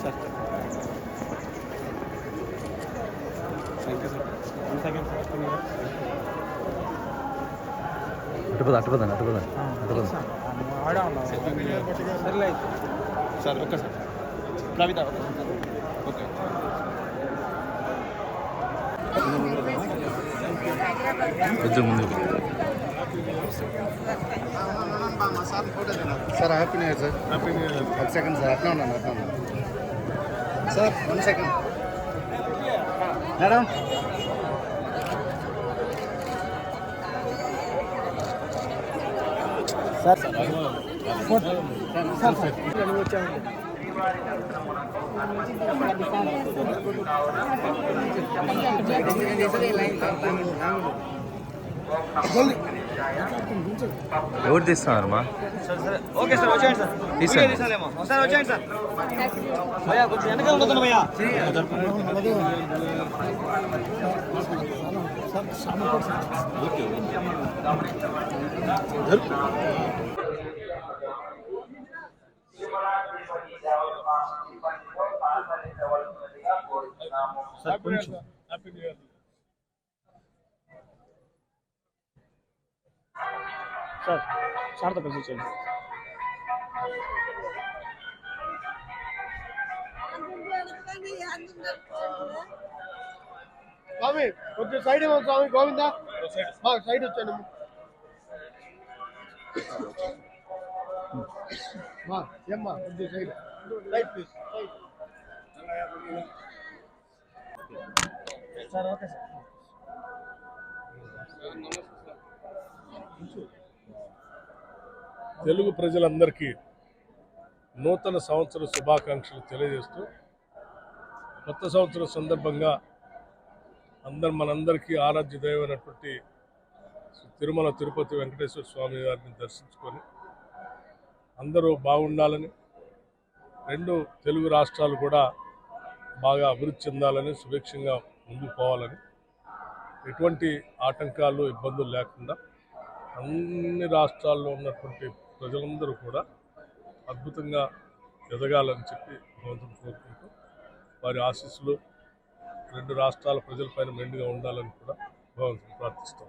Sir. అటుపద అటుపద అటుపద అటుపద. ఉన్నాం సర్లే sir okay sir Kavita okay కొంచెం ముందుకు. Sir happy new year sir happy new year second sir అట్లా ఉన్నాను అట్లా ఉన్నాను sir one second madam sir. Sir sir. ఎవరు తీస్తున్నారు మా ఓకే సార్ వచ్చేయండి సార్. తీసాను. తీసాలేమో సార్ వచ్చేయండి సార్. భయ్యా కొంచెం వెనకాల ఉండదు భయ్యా. సార్ కొంచెం. సార్ సార్తో కలిసి వచ్చేయండి స్వామి కొంచెం సైడ్ ఇవ్వండి స్వామి గోవిందా? సైడ్ వచ్చాను. మా ఏమ్మా కొంచెం side. Right please sir okay sir. Telugu ప్రజలందరికీ నూతన సంవత్సర శుభాకాంక్షలు తెలియజేస్తూ కొత్త సంవత్సరం సందర్భంగా అందరు మనందరికీ ఆరాధ్య దైవమైనటువంటి తిరుమల తిరుపతి వెంకటేశ్వర స్వామి వారిని దర్శించుకొని అందరూ బాగుండాలని రెండు తెలుగు రాష్ట్రాలు కూడా బాగా అభివృద్ధి చెందాలని సుభిక్షంగా ముందుకు పోవాలని ఎటువంటి ఆటంకాలు ఇబ్బందులు లేకుండా అన్ని రాష్ట్రాల్లో ఉన్నటువంటి ప్రజలందరూ కూడా అద్భుతంగా ఎదగాలని చెప్పి భగవంతుని కోరుకుంటూ వారి ఆశీస్సులు రెండు రాష్ట్రాల ప్రజలపైన మెండుగా ఉండాలని కూడా భగవంతుని ప్రార్థిస్తాం